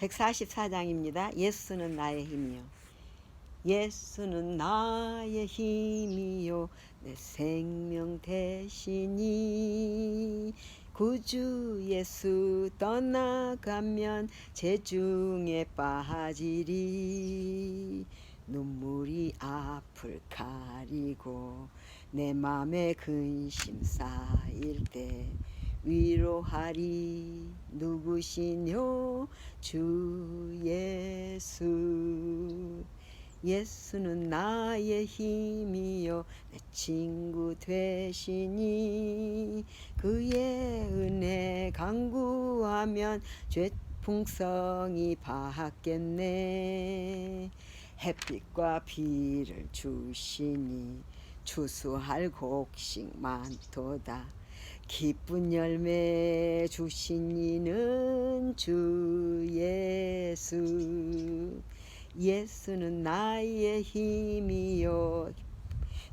144장입니다. 예수는 나의 힘이요. 예수는 나의 힘이요. 내 생명 대신이 구주 예수 떠나가면 재중에 빠지리 눈물이 앞을 가리고 내 맘에 근심 쌓일 때 위로하리. 누구시뇨? 주 예수. 예수는 나의 힘이요. 내 친구 되시니 그의 은혜 강구하면 죄 풍성이 받겠네. 햇빛과 비를 주시니 추수할 곡식 많도다 기쁜 열매 주신 이는 주 예수. 예수는 나의 힘이요.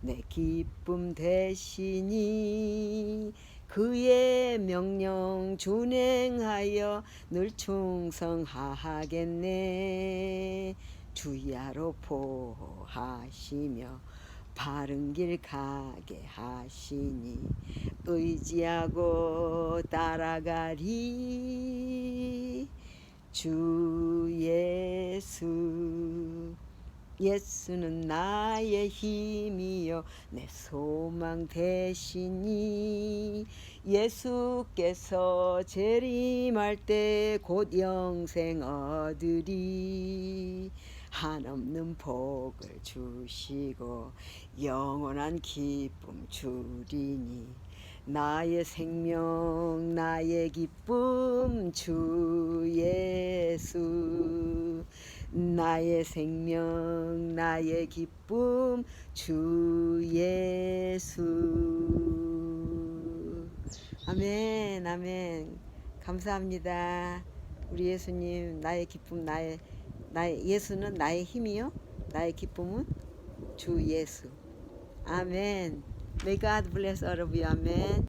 내 기쁨 대신이 그의 명령 준행하여 늘 충성하겠네. 주야로 보호하시며 바른 길 가게 하시니 의지하고 따라가리. 주 예수 예수는 나의 힘이요. 내 소망 대신이 예수께서 재림할 때 곧 영생 얻으리. 한없는 복을 주시고 영원한 기쁨 주리니 나의 생명 나의 기쁨 주 예수. 나의 생명 나의 기쁨 주 예수. 아멘 아멘. 감사합니다. 우리 예수님 나의 기쁨 나의 나의 예수는 나의 힘이요? 나의 기쁨은 주 예수. 아멘 May God bless all of you. Amen.